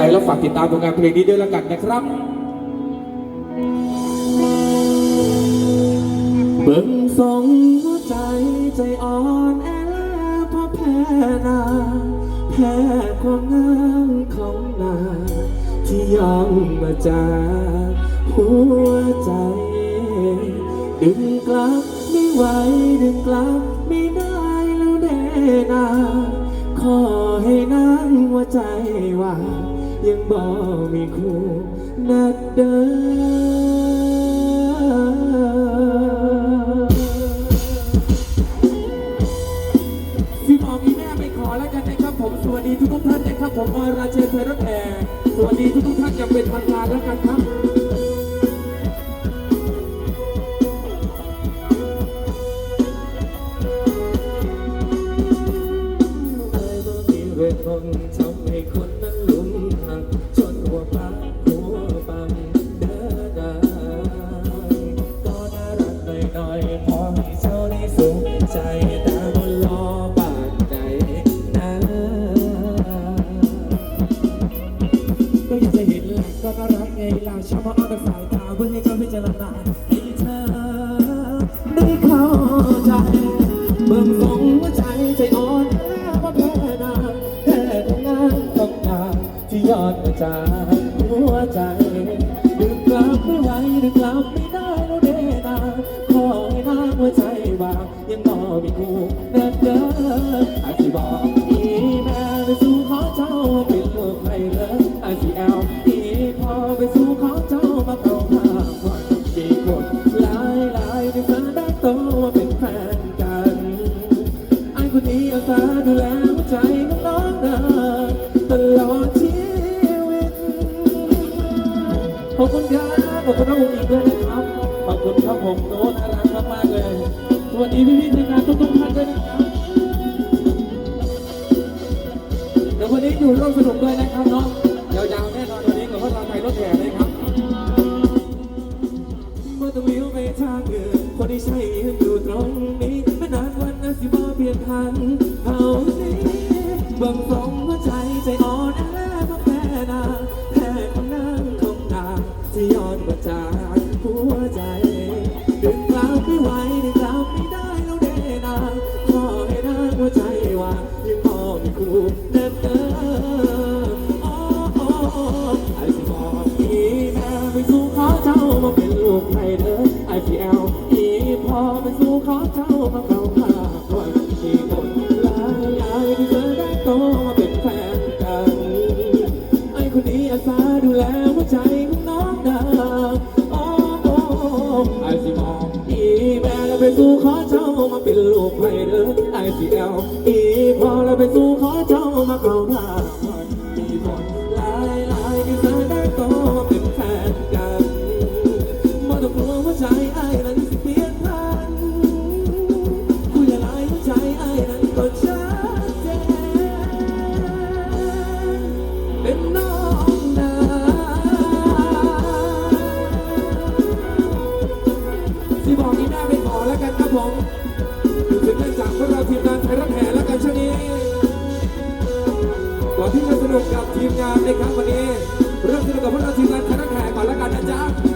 ใจและฝากติดตามผลงานเพลงนี้ด้วยแล้วกันนะครับเบิ่งทรงหัวใจใจอ่อนแอเพราะแพ้นาแพ้ความงามของนาที่ยอมมาจากหัวใจ ดึงกลับไม่ไหวดึงกลับไม่ได้แล้วแน่นาขอให้นางหัวใจว่า ยังบ่มีคู่นัดเดิมพี่หมอมีแม่ไปขอแล้วกันนะครับผม สวัสดีทุกทุกท่านนะครับผมออยราเชนเทอร์รถแห่สวัสดีทุกทุกท่านอย่างเป็นทางการแล้วกันครับทำให้คน ชอบมาเอาแต่สายตาเพื่อให้เจ้าพิจารณาให้เธอได้เข้าใจเบิ่งทรงหัวใจใจอ่อนแอเพราะแพ้นางแพ้ทำงานต้องการที่ยอดมาจากหัวใจ ด้วยนะครับ ขอบคุณครับผมโน้ตน่ารักมากๆเลยสวัสดีพี่ๆทีมงานทุกๆท่านด้วยนะครับเดี๋ยววันนี้อยู่ร่วมสนุกด้วยนะครับเนาะยาวๆแน่นอนวันนี้กับพวกเราไทยรถแห่เลยครับเมื่อต้องเลี้ยวไปทางอื่นคนที่ใช่ยืนอยู่ตรงนี้ไม่นานวันนั้นสิบ่เปลี่ยนพันเท่านี้บิ่งทร กให้เด้อไอ้พี่แอลอีพอไปสู่ขอเจ้ามาเข้าข้างวันที่คนลายลายที่เธอได้โตมาเป็นแฟนกันไอคนนี้อาสาดูแลหัวใจของน้องนาโอ้โอ้ไอ้สิมองอีแม่แล้วไปสู่ขอเจ้ามาเป็นลูกให้เด้อไอ้สิแอลอีพอแล้วไปสู่ขอเจ้ามาเข้าข้า นุกกับทีมงานในครั้งวันนี้เริ่มสนุกกับพวกเราทีมงานคณะแขกก่อนแล้วกันนะจ๊ะ